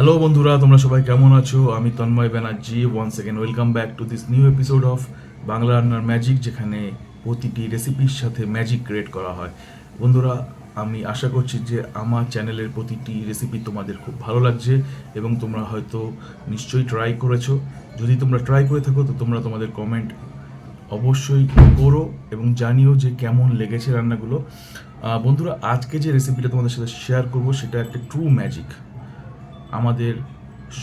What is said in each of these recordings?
Hello বন্ধুরা, তোমরা সবাই কেমন আছো? আমি Tanmoy Banerjee one second welcome back to this new episode of Bangla রান্নার ম্যাজিক যেখানে প্রতিটি রেসিপির সাথে ম্যাজিক ক্রিয়েট করা হয়। বন্ধুরা, আমি আশা করছি যে আমার চ্যানেলের প্রতিটি রেসিপি তোমাদের খুব ভালো লাগছে এবং তোমরা হয়তো নিশ্চয়ই ট্রাই করেছ। যদি তোমরা ট্রাই করে থাকো, তো তোমরা তোমাদের কমেন্ট অবশ্যই করো এবং জানিও যে কেমন লেগেছে রান্নাগুলো। বন্ধুরা, আজকে যে রেসিপিটা তোমাদের সাথে শেয়ার করব, সেটা একটা ট্রু ম্যাজিক আমাদের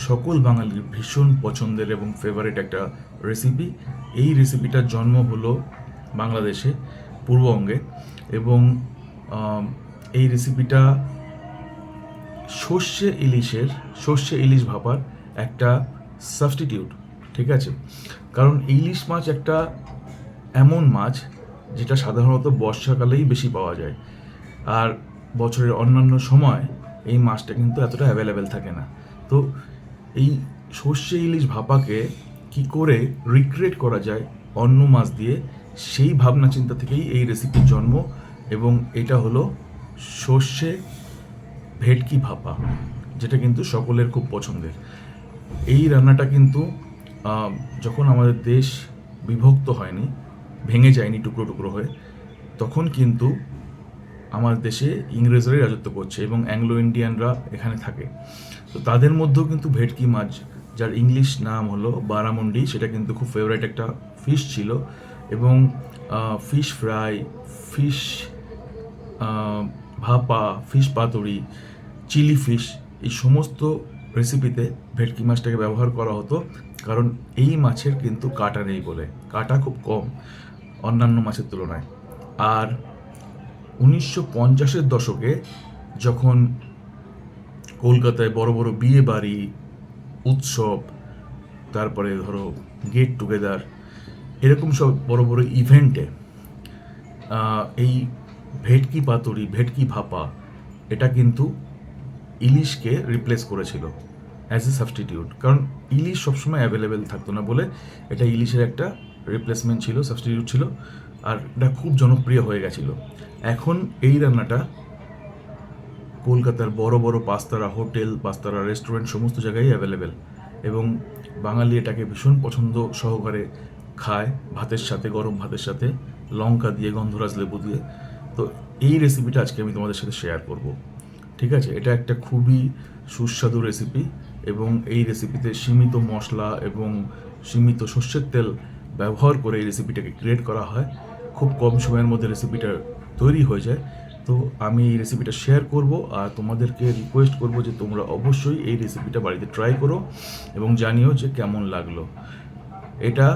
সকল বাঙালির ভীষণ পছন্দের এবং ফেভারিট একটা রেসিপি এই রেসিপিটার জন্ম হলো বাংলাদেশে পূর্ববঙ্গে এবং এই রেসিপিটা সর্ষে ইলিশের, সর্ষে ইলিশ ভাপার একটা সাবস্টিটিউট ঠিক আছে? কারণ ইলিশ মাছ একটা এমন মাছ যেটা সাধারণত বর্ষাকালেই বেশি পাওয়া যায়। আর বছরের অন্যান্য সময় এই মাছটা কিন্তু এতটা অ্যাভেলেবেল থাকে না। তো এই সর্ষে ইলিশ ভাপাকে কি করে রিক্রিয়েট করা যায় অন্য মাছ দিয়ে, সেই ভাবনা চিন্তা থেকেই এই রেসিপির জন্ম এবং এটা হলো সর্ষে ভেটকি ভাপা, যেটা কিন্তু সকলের খুব পছন্দের। এই রান্নাটা কিন্তু যখন আমাদের দেশ বিভক্ত হয়নি, ভেঙে যায়নি টুকরো টুকরো হয়ে, তখন কিন্তু আমাদের দেশে ইংরেজরাই রাজত্ব করছে এবং অ্যাংলো ইন্ডিয়ানরা এখানে থাকে। তো তাদের মধ্যেও কিন্তু ভেটকি মাছ, যার ইংলিশ নাম হলো বারামুন্ডি, সেটা কিন্তু খুব ফেভারিট একটা ফিশ ছিল এবং fish fry fish bhapa fish paturi chilli fish এই সমস্ত রেসিপিতে ভেটকি মাছটাকে ব্যবহার করা হতো। কারণ এই মাছের কিন্তু কাটা নেই বলে। কাটা খুব কম, অন্যান্য মাছের তুলনায়। আর উনিশশো পঞ্চাশের দশকে যখন কলকাতায় বড় বড় বিয়ে বাড়ি, উৎসব, তারপরে ধরো গেট টুগেদার এরকম সব বড় বড় ইভেন্টে এই ভেটকি পাতুরি, ভেটকি ভাপা, এটা কিন্তু ইলিশকে রিপ্লেস করেছিল অ্যাজ এ সাবস্টিটিউট কারণ ইলিশ সবসময় অ্যাভেলেবেল থাকতো না বলে এটা ইলিশের একটা রিপ্লেসমেন্ট ছিল সাবস্টিটিউট ছিল। আর এটা খুব জনপ্রিয় হয়ে গেছিল। এখন এই রান্নাটা কলকাতার বড় বড় পাঁচতারা হোটেল, পাঁচতারা রেস্টুরেন্ট সমস্ত জায়গায় অ্যাভেলেবেল এবং বাঙালি এটাকে ভীষণ পছন্দ সহকারে খায় ভাতের সাথে, গরম ভাতের সাথে, লঙ্কা দিয়ে, গন্ধরাজ লেবু দিয়ে। তো এই রেসিপিটা আজকে আমি তোমাদের সাথে শেয়ার করব। ঠিক আছে? এটা একটা খুবই সুস্বাদু রেসিপি এবং এই রেসিপিতে সীমিত মশলা এবং সীমিত সর্ষের তেল ব্যবহার করে এই রেসিপিটাকে ক্রিয়েট করা হয়। খুব কম সময়ের মধ্যে রেসিপিটা তৈরি হয়ে যায়। তো আমি এই রেসিপিটা শেয়ার করব আর তোমাদেরকে রিকোয়েস্ট করব যে তোমরা অবশ্যই এই রেসিপিটা বাড়িতে ট্রাই করো এবং জানিও যে কেমন লাগল। এটা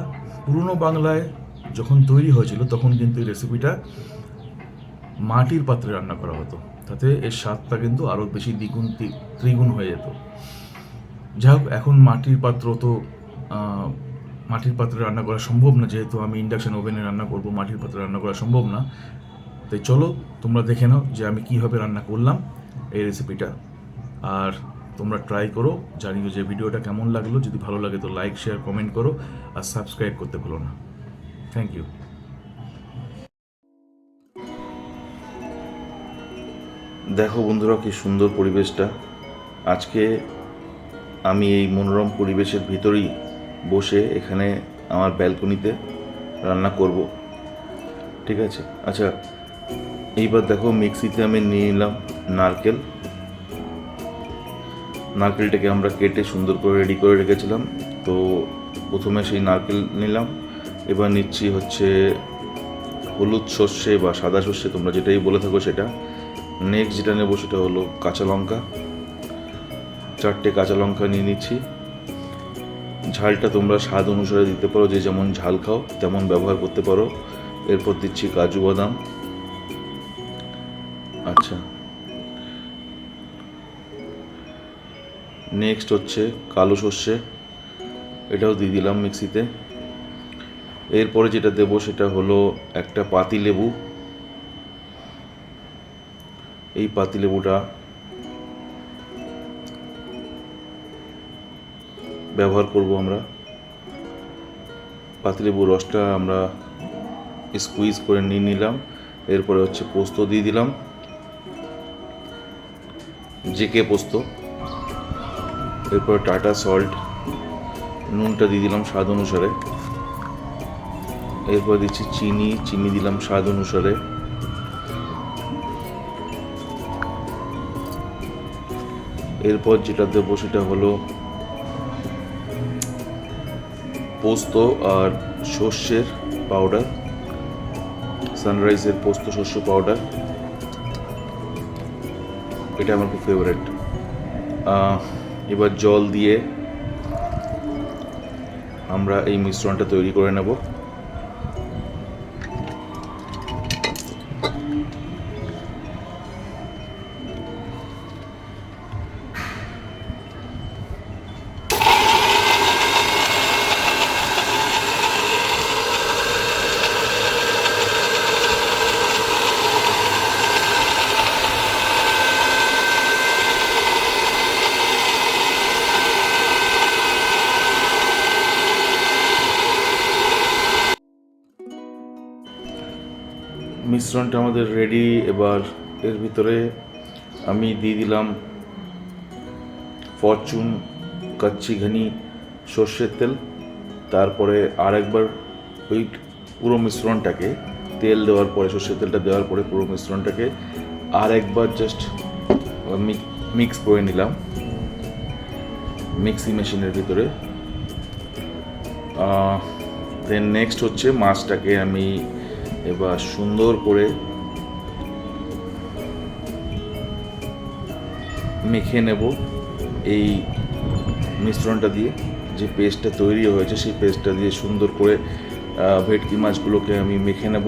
পুরনো বাংলায় যখন তৈরি হয়েছিল তখন কিন্তু এই রেসিপিটা মাটির পাত্রে রান্না করা হতো। তাতে এর স্বাদটা কিন্তু আরও বেশি দ্বিগুণ ত্রিগুণ হয়ে যেত। যাই হোক, এখন মাটির পাত্র তো মাটির পাত্রে রান্না করা সম্ভব না, যেহেতু আমি ইন্ডাকশন ওভেনে রান্না করব, মাটির পাত্রে রান্না করা সম্ভব না। তাই চলো, তোমরা দেখে নাও যে আমি কীভাবে রান্না করলাম এই রেসিপিটা আর তোমরা ট্রাই করো, জানিও যে ভিডিওটা কেমন লাগল। যদি ভালো লাগে তো লাইক শেয়ার কমেন্ট করো, আর সাবস্ক্রাইব করতে ভুলো না। থ্যাংক ইউ দেখো বন্ধুরা কি সুন্দর পরিবেশটা। আজকে আমি এই মনোরম পরিবেশের ভিতরেই বসে এখানে আমার ব্যালকনিতে রান্না করব। ঠিক আছে? আচ্ছা এইবার দেখো মিক্সিতে আমি নিয়ে নিলাম নারকেল। নারকেলটাকে আমরা কেটে সুন্দর করে রেডি করে রেখেছিলাম। তো প্রথমে সেই নারকেল নিলাম। এবার নিচ্ছি হচ্ছে হলুদ সর্ষে বা সাদা সর্ষে, তোমরা যেটাই বলে থাকো সেটা। নেক্সট যেটা নেব সেটা হলো কাঁচা লঙ্কা। চারটে কাঁচা লঙ্কা নিয়ে নিচ্ছি। ঝালটা তোমরা স্বাদ অনুসারে দিতে পারো, যে যেমন ঝাল খাও, তেমন ব্যবহার করতে পারো। এরপর দিচ্ছি কাজু বাদাম। আচ্ছা। নেক্সট হচ্ছে কালো সর্ষে। এটাও দিয়ে দিলাম মিক্সিতে। এরপরে যেটা দেবো সেটা হলো একটা পাতি লেবু এই পাতিলেবুটা ব্যবহার করব আমরা। পাতিলেবুর রসটা আমরা স্কুইজ করে নিয়ে নিলাম। এরপরে হচ্ছে পোস্ত দিয়ে দিলাম। জেকে পোস্ত। এরপর টাটা সল্ট। নুনটা দিয়ে দিলাম স্বাদ অনুসারে। এরপর দিচ্ছি চিনি। চিনি দিলাম স্বাদ অনুসারে। এরপর যেটা দেবো সেটা হলো পোস্ত আর সর্ষের পাউডার সানরাইজের পোস্ত শস্য পাউডার এটা আমার খুব ফেভারেট এবার জল দিয়ে আমরা এই মিশ্রণটা তৈরি করে নেব। মিশ্রণটা আমাদের রেডি এবার এর ভিতরে আমি দিয়ে দিলাম ফরচুন কাচ্চি ঘানি, সর্ষের তেল, তারপরে আরেকবার ওই পুরো মিশ্রণটাকে তেল দেওয়ার পরে, সর্ষের তেলটা দেওয়ার পরে পুরো মিশ্রণটাকে আর একবার জাস্ট মিক্স করে নিলাম মিক্সি মেশিনের ভিতরে। দেন নেক্সট হচ্ছে মাছটাকে আমি এবার সুন্দর করে মেখে নেব এই মিশ্রণটা দিয়ে। যে পেস্টটা তৈরি হয়েছে, সেই পেস্টটা দিয়ে সুন্দর করে ভেটকি মাছগুলোকে আমি মেখে নেব।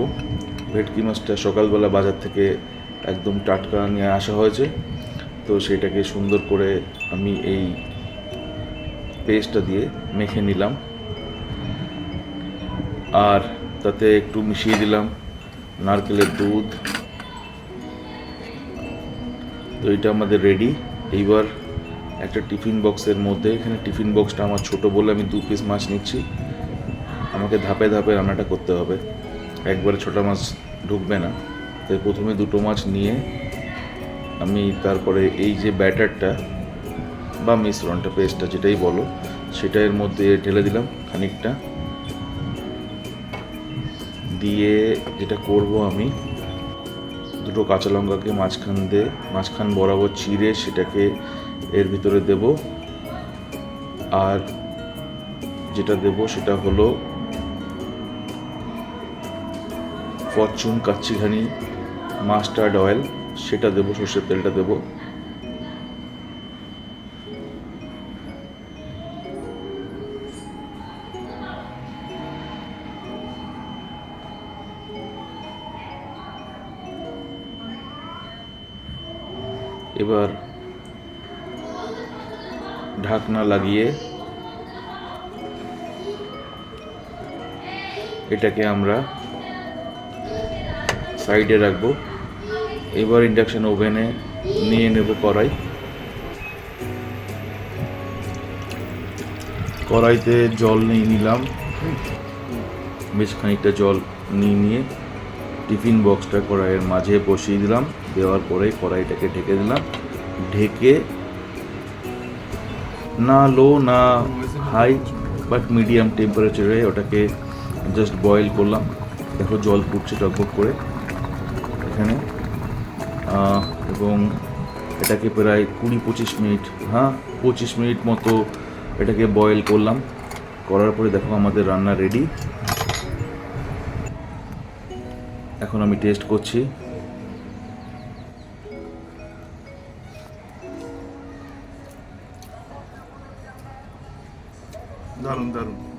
ভেটকি মাছটা সকালবেলা বাজার থেকে একদম টাটকা নিয়ে আসা হয়েছে। তো সেটাকে সুন্দর করে আমি এই পেস্টটা দিয়ে মেখে নিলাম। আর তাতে একটু মিশিয়ে দিলাম। নারকেলের দুধ। তো এটা আমাদের রেডি এইবার একটা টিফিন বক্সের মধ্যে, এখানে টিফিন বক্সটা আমার ছোট বলে আমি দু পিস মাছ নিচ্ছি। আমাকে ধাপে ধাপে রান্নাটা করতে হবে। একবারে ছোটো মাছ ঢুকবে না। তাই প্রথমে দুটো মাছ নিয়ে আমি তারপরে এই যে ব্যাটারটা বা মিশ্রণটা পেস্টটা যেটাই বলো সেটা এর মধ্যে ঢেলে দিলাম খানিকটা। দিয়ে যেটা করব আমি, দুটো কাঁচা লঙ্কাকে মাঝখান দিয়ে মাঝখান বরাবর চিড়ে সেটাকে এর ভিতরে দেব। আর যেটা দেব সেটা হলো ফরচুন কাচ্চিঘানি মাস্টার্ড অয়েল সেটা দেবো, সর্ষের তেলটা দেবো। এবার ঢাকনা লাগিয়ে এটাকে আমরা সাইডে রাখব। এবার ইন্ডাকশান ওভেনে নিয়ে নেব কড়াই। কড়াইতে জল নিয়ে নিলাম। বেশ খানিকটা জল নিয়ে নিয়ে টিফিন বক্সটা কড়াইয়ের মাঝে বসিয়ে দিলাম। দেওয়ার পরে কড়াইটাকে ঢেকে দিলাম। ঢেকে না লো, না হাই বাট মিডিয়াম টেম্পারেচারে ওটাকে জাস্ট বয়েল করলাম। দেখো জল ফুটছে টকবক করে এখানে। এবং এটাকে প্রায় কুড়ি পঁচিশ মিনিট হ্যাঁ পঁচিশ মিনিট মতো এটাকে বয়েল করলাম। করার পরে দেখো আমাদের রান্না রেডি এখন আমি টেস্ট করছি। దారుణం దారుణం.